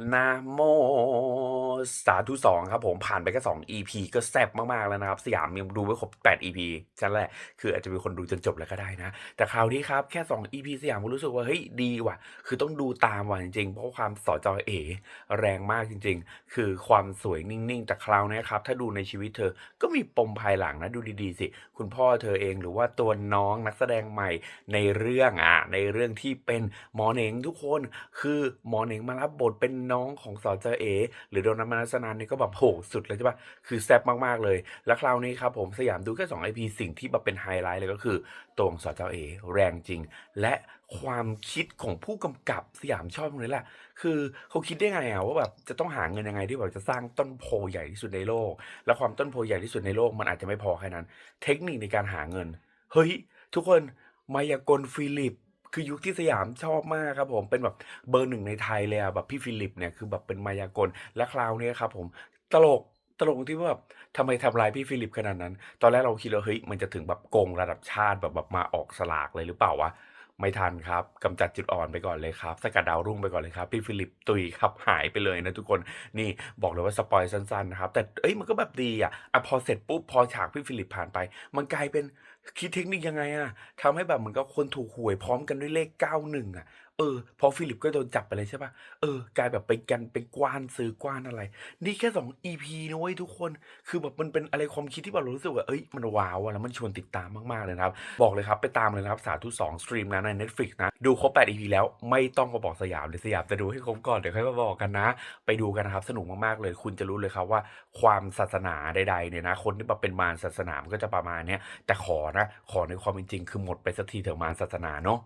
นะโมสาธุสองครับผมผ่านไปแค่สอง EP ก็แซ่บมากๆแล้วนะครับ สยามยังดูไม่ครบ 8 EP ฉันแหละ คืออาจจะมีคนดูจนจบแล้วก็ได้นะ แต่คราวนี้ครับ แค่ 2 EP สยามก็รู้สึกว่า เฮ้ย ดีว่ะ คือต้องดูตามว่ะจริงๆ เพราะความสอจอเอ แรงมากจริง ๆ คือความสวยนิ่งๆ แต่คราวนี้ครับ ถ้าดูในชีวิตเธอก็มีปมภายหลังนะดูดีๆสิ คุณพ่อเธอเองหรือว่าตัวน้องนักแสดงใหม่ในเรื่องอะในเรื่องที่เป็นหมอเหน่งทุกคนคือหมอเหน่งมารับบทเป็นน้องของสอเจอเอ หรือโดนัทมนัสนันนี่ก็แบบโหสุดเลยใช่ปะคือแซ่บมากๆเลย แล้วคราวนี้ครับผมสยามดูแค่2 IP สิ่งที่แบบเป็นไฮไลท์เลยก็คือตรงสอเจ้าเอแรงจริง และความคิดของผู้กำกับสยามชอบตรงนี้แหละ คือเขาคิดได้ไงอะว่าแบบจะต้องหาเงินยังไงที่แบบจะสร้างต้นโพใหญ่ที่สุดในโลก และความต้นโพใหญ่ที่สุดในโลกมันอาจจะไม่พอแค่นั้น เทคนิคในการหาเงิน เฮ้ย ทุกคนมายากลฟิลิป คือยุคที่สยามชอบมากครับผมเป็นแบบเบอร์หนึ่งในไทยเลยอะแบบพี่ฟิลิปเนี่ยคือแบบเป็นมายากลและคราวนี้ครับผมตลกตลกที่ว่าแบบทำไมทำลายพี่ฟิลิปขนาดนั้น ตอนแรกเราคิดว่าเฮ้ยมันจะถึงแบบโกงระดับชาติแบบแบบมาออกสลากเลยหรือเปล่าวะไม่ทันครับกำจัดจุดอ่อนไปก่อนเลยครับ สกัดดาวรุ่งไปก่อนเลยครับ พี่ฟิลิปตุยครับหายไปเลยนะทุกคนนี่บอกเลยว่าสปอยสั้นๆนะครับ แต่เอ้ยมันก็แบบดีอะอะพอเสร็จปุ๊บพอฉากพี่ฟิลิปผ่านไป มันกลายเป็นคิดเทคนิคยังไงอะทำให้แบบเหมือนกับคนถูกหวยพร้อมกันด้วยเลขเก้าหนึ่งอะเออ พอฟิลิปก็โดนจับไปเลยใช่ปะเออกลายแบบไปกันไปกว้านซื้อกว้านอะไร นี่แค่2 EP นะเว้ยทุกคน คือแบบมันเป็นอะไรความคิดที่แบบรู้สึกว่าเอ้ยมันว้าวอะแล้วมันชวนติดตามมากๆเลยนะครับ บอกเลยครับไปตามเลยนะครับ สาธุสองสตรีมนะใน Netflix นะ ดูครบ8 EP แล้วไม่ต้องมาบอกสยามเลยสยามจะดูให้ครบก่อนเดี๋ยวค่อยมาบอกกันนะ ไปดูกันนะครับ สนุกมากๆเลย คุณจะรู้เลยครับว่าความศาสนาใดๆเนี่ยนะคนที่มาเป็นมารศาสนามันก็จะประมาณเนี้ยแต่ขอนะขอในความเป็นจริงคือหมดไปสักทีเถอะมารศาสนาเนาะ